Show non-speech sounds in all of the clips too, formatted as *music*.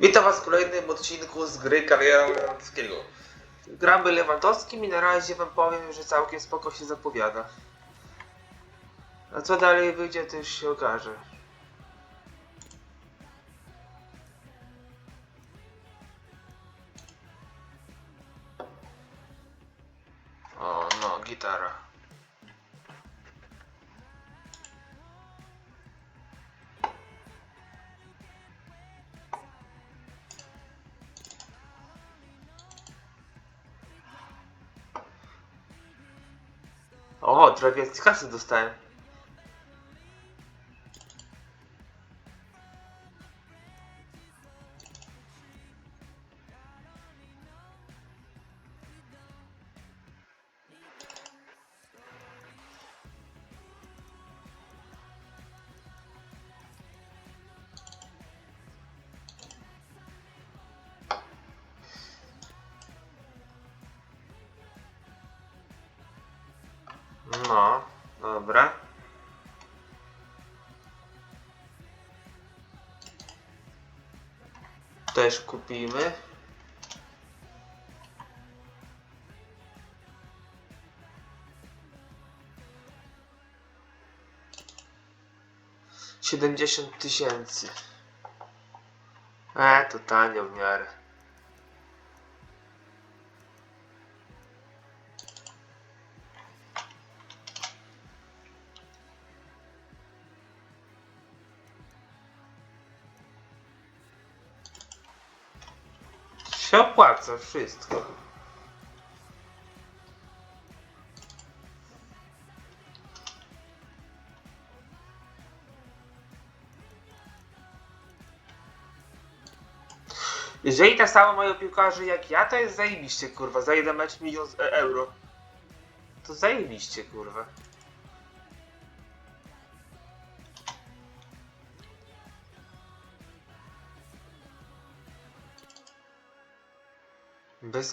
Witam was w kolejnym odcinku z gry Kariera Lewandowskiego. Gramy Lewandowskim i na razie wam powiem, że całkiem spoko się zapowiada. A co dalej wyjdzie, to już się okaże. O, no, gitara. Trochę więcej kasy dostałem. No, dobra. Też kupimy. Siedemdziesiąt tysięcy. E, to tanio w miarę. Się opłaca wszystko. Jeżeli tak samo mają piłkarze jak ja, to jest zajebiście, kurwa. Za jeden mecz milion e- euro. To zajebiście, kurwa. Bez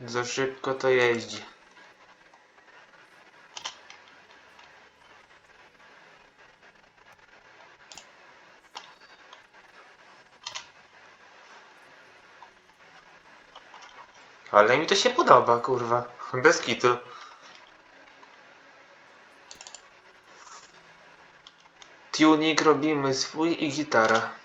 Za szybko to jeździ. Ale mi to się podoba, kurwa. Bez kitu. Tuning robimy swój i gitara.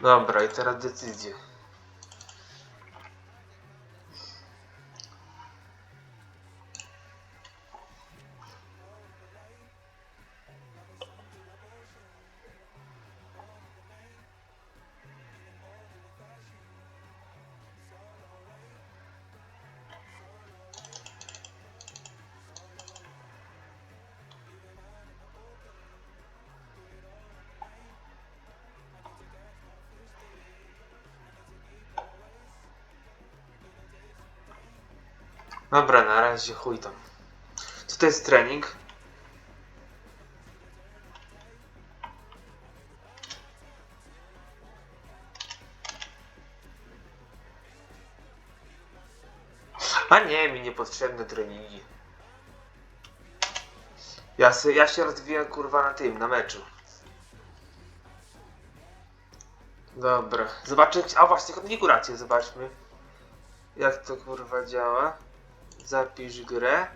Dobra, i teraz decyzje. Dobra, na razie chuj tam. Co to jest trening? A nie, mi niepotrzebne treningi. Ja, se, ja się rozwijam kurwa na tym, na meczu. Dobra, zobaczę, a właśnie konfigurację zobaczmy. Jak to kurwa działa. Zapisz grę.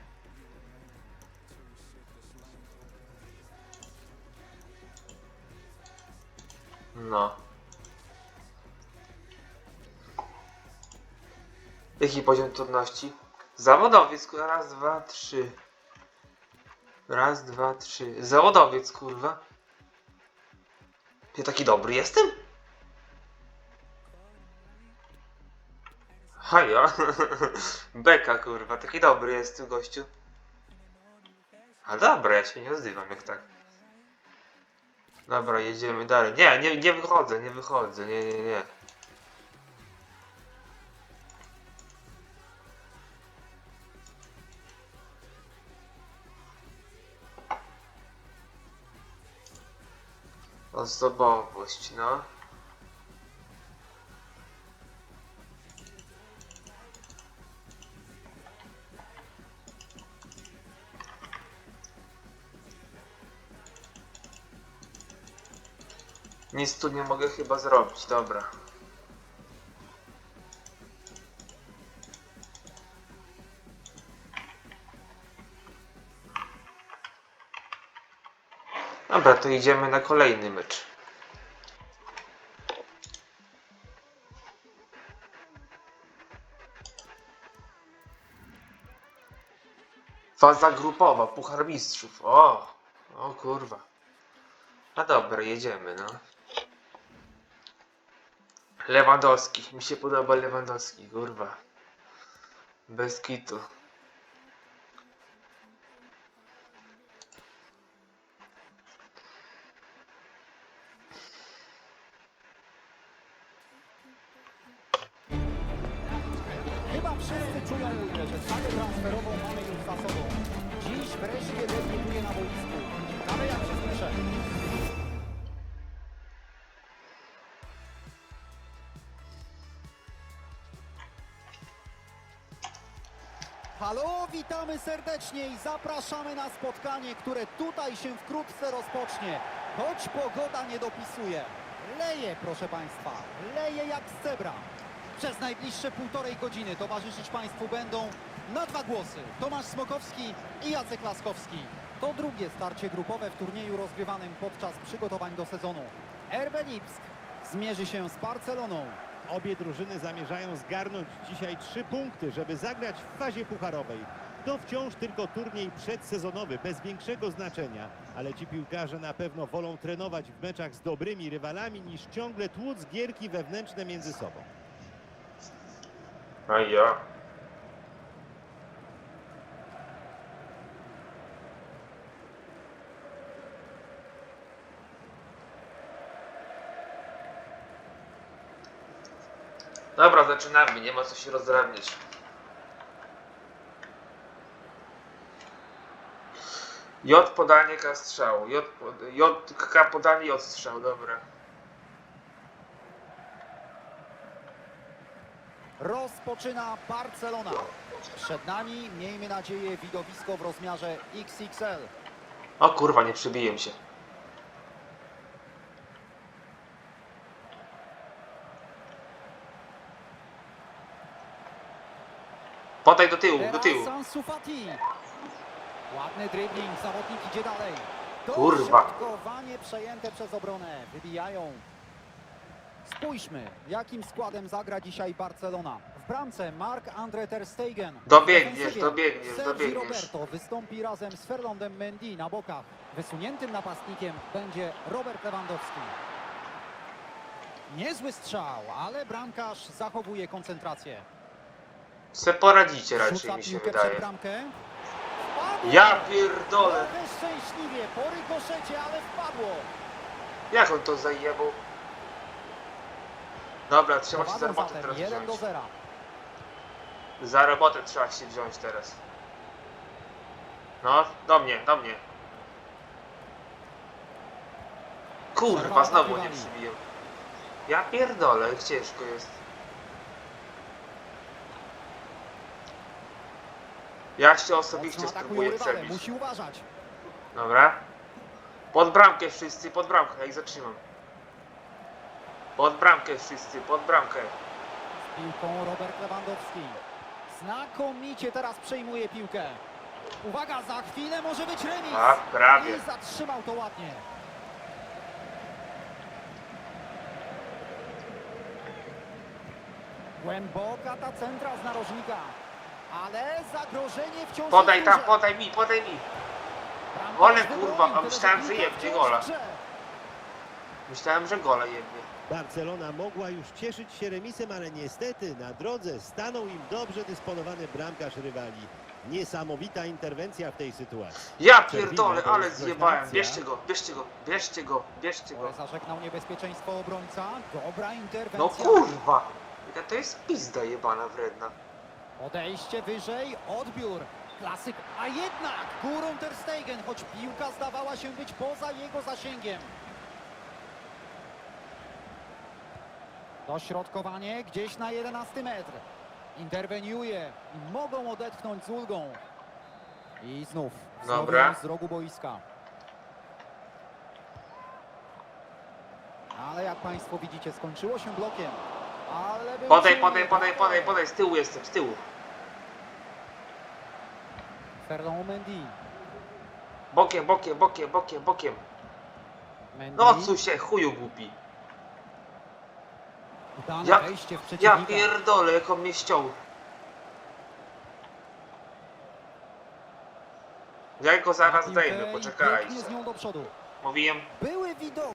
No. Jaki poziom trudności? Zawodowiec, kurwa. Raz, dwa, trzy. Raz, dwa, trzy. Zawodowiec, kurwa. Ja taki dobry jestem? Haja. *laughs* Beka, kurwa, taki dobry jest ten gościu. A dobra, ja się nie odzywam jak tak. Dobra, jedziemy dalej. Nie, nie, nie wychodzę, nie wychodzę, nie, nie, nie. Osobowość, no. Nic tu nie mogę chyba zrobić, dobra. Dobra, to idziemy na kolejny mecz. Faza grupowa, Puchar Mistrzów. O, o kurwa. No dobra, jedziemy, no. Lewandowski. Mi się podoba Lewandowski, kurwa. Bez kitu. Chyba wszyscy czują, że falę transferową mamy już za sobą. Dziś wreszcie Halo, witamy serdecznie i zapraszamy na spotkanie, które tutaj się wkrótce rozpocznie. Choć pogoda nie dopisuje. Leje, proszę Państwa, leje jak z cebra. Przez najbliższe półtorej godziny towarzyszyć Państwu będą na dwa głosy Tomasz Smokowski i Jacek Laskowski. To drugie starcie grupowe w turnieju rozgrywanym podczas przygotowań do sezonu. RB Lipsk zmierzy się z Barceloną. Obie drużyny zamierzają zgarnąć dzisiaj trzy punkty, żeby zagrać w fazie pucharowej. To wciąż tylko turniej przedsezonowy, bez większego znaczenia, ale ci piłkarze na pewno wolą trenować w meczach z dobrymi rywalami niż ciągle tłuc gierki wewnętrzne między sobą. A ja. Dobra, zaczynamy, nie ma co się rozdrabniać. J podanie K strzał. J, J K podanie J strzał, dobra. Rozpoczyna Barcelona. Przed nami, miejmy nadzieję, widowisko w rozmiarze XXL. O kurwa, nie przebiję się. Podaj do tyłu, do tyłu. Ładny dribbling, zawodnik idzie dalej. Kurwa. Przejęte przez obronę. Wybijają. Spójrzmy, jakim składem zagra dzisiaj Barcelona. W bramce Mark-André Ter Stegen. Dobiegniesz, dobiegniesz, Sergi dobiegniesz. Roberto wystąpi razem z Ferlandem Mendy na bokach. Wysuniętym napastnikiem będzie Robert Lewandowski. Niezły strzał, ale bramkarz zachowuje koncentrację. Se poradzicie raczej, mi się wydaje. Ja pierdolę. Trochę szczęśliwie, po rykoszecie, ale wpadło. Jak on to zajebał? Dobra, trzeba się za robotę teraz 1 do wziąć. 0. Za robotę trzeba się wziąć teraz. No, do mnie, do mnie. Kurwa, znowu nie przybiję. Ja pierdolę, ciężko jest. Ja się osobiście spróbuję przebić. musi uważać. Dobra. Pod bramkę wszyscy, pod bramkę, jak zatrzymam. Pod bramkę wszyscy, pod bramkę. Z piłką Robert Lewandowski. Znakomicie teraz przejmuje piłkę. Uwaga, za chwilę może być remis. A, prawie. I zatrzymał to ładnie. Głęboka ta centra z narożnika. Ale zagrożenie wciąż Podaj tam, podaj mi, podaj mi. Wybronił, kurwa, a myślałem, że jebnie gola. Myślałem, że gola jebnie. Barcelona mogła już cieszyć się remisem, ale niestety na drodze stanął im dobrze dysponowany bramkarz rywali. Niesamowita interwencja w tej sytuacji. Ja pierdolę, ale zjebałem. Bierzcie go, bierzcie go, bierzcie go, bierzcie go. zażegnał niebezpieczeństwo obrońca. Dobra No interwencja. kurwa! Jaka to jest pizda jebana wredna. Odejście wyżej, odbiór. Klasyk, a jednak górą Ter Stegen, choć piłka zdawała się być poza jego zasięgiem. Dośrodkowanie gdzieś na 11 metr. Interweniuje i mogą odetchnąć z ulgą. I znów Dobra. wznowią z rogu boiska. Ale jak Państwo widzicie, skończyło się blokiem. Ale był Podaj, podaj, podaj, podaj, podaj, z tyłu jestem, z tyłu. Fernand Mendy. Bokiem, bokiem, bokiem, bokiem, bokiem. Mendy. No odsuń się, chuju głupi. Udane Ja- wejście w Ja przeciwnika. pierdolę, jak on mnie ściął. Ja go zaraz piłkę zdejmę, i biegnie poczekajcie. z nią do przodu. Mówiłem, Były widoki.